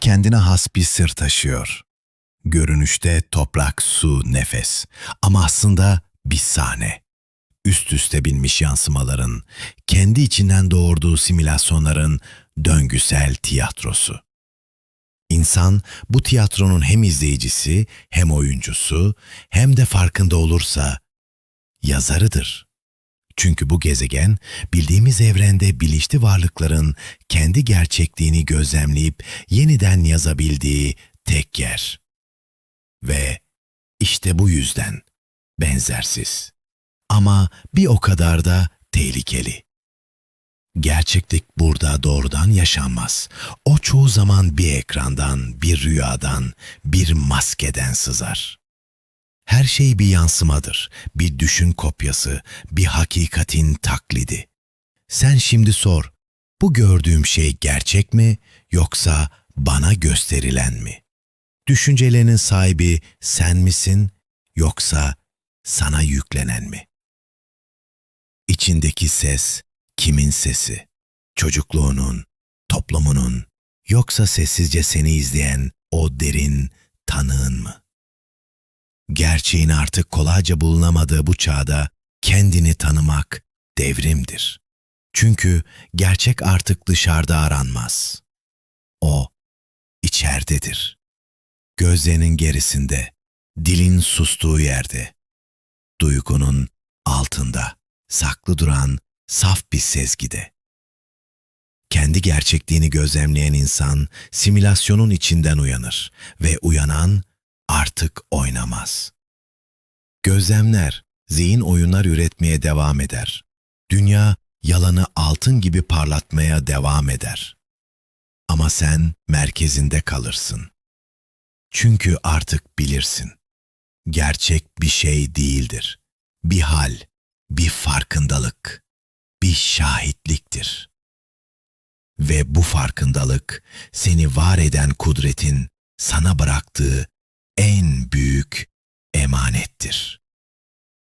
kendine has bir sır taşıyor. Görünüşte toprak, su, nefes ama aslında bir sahne. Üst üste binmiş yansımaların, kendi içinden doğurduğu simülasyonların döngüsel tiyatrosu. İnsan bu tiyatronun hem izleyicisi, hem oyuncusu, hem de farkında olursa yazarıdır. Çünkü bu gezegen bildiğimiz evrende bilinçli varlıkların kendi gerçekliğini gözlemleyip yeniden yazabildiği tek yer. Ve işte bu yüzden benzersiz. Ama bir o kadar da tehlikeli. Gerçeklik burada doğrudan yaşanmaz. O çoğu zaman bir ekrandan, bir rüyadan, bir maskeden sızar. Her şey bir yansımadır, bir düşün kopyası, bir hakikatin taklidi. Sen şimdi sor, bu gördüğüm şey gerçek mi yoksa bana gösterilen mi? Düşüncelerinin sahibi sen misin yoksa sana yüklenen mi? İçindeki ses kimin sesi? Çocukluğunun, toplumunun yoksa sessizce seni izleyen o derin tanığın mı? Gerçeğin artık kolayca bulunamadığı bu çağda kendini tanımak devrimdir. Çünkü gerçek artık dışarıda aranmaz. O içerdedir. Gözlerinin gerisinde, dilin sustuğu yerde, duygunun altında, saklı duran saf bir sezgide. Kendi gerçekliğini gözlemleyen insan simülasyonun içinden uyanır ve uyanan artık oynamaz. Gözlemler, zihin oyunlar üretmeye devam eder. Dünya yalanı altın gibi parlatmaya devam eder. Ama sen merkezinde kalırsın. Çünkü artık bilirsin. Gerçek bir şey değildir. Bir hal, bir farkındalık, bir şahitliktir. Ve bu farkındalık seni var eden kudretin sana bıraktığı één buurt.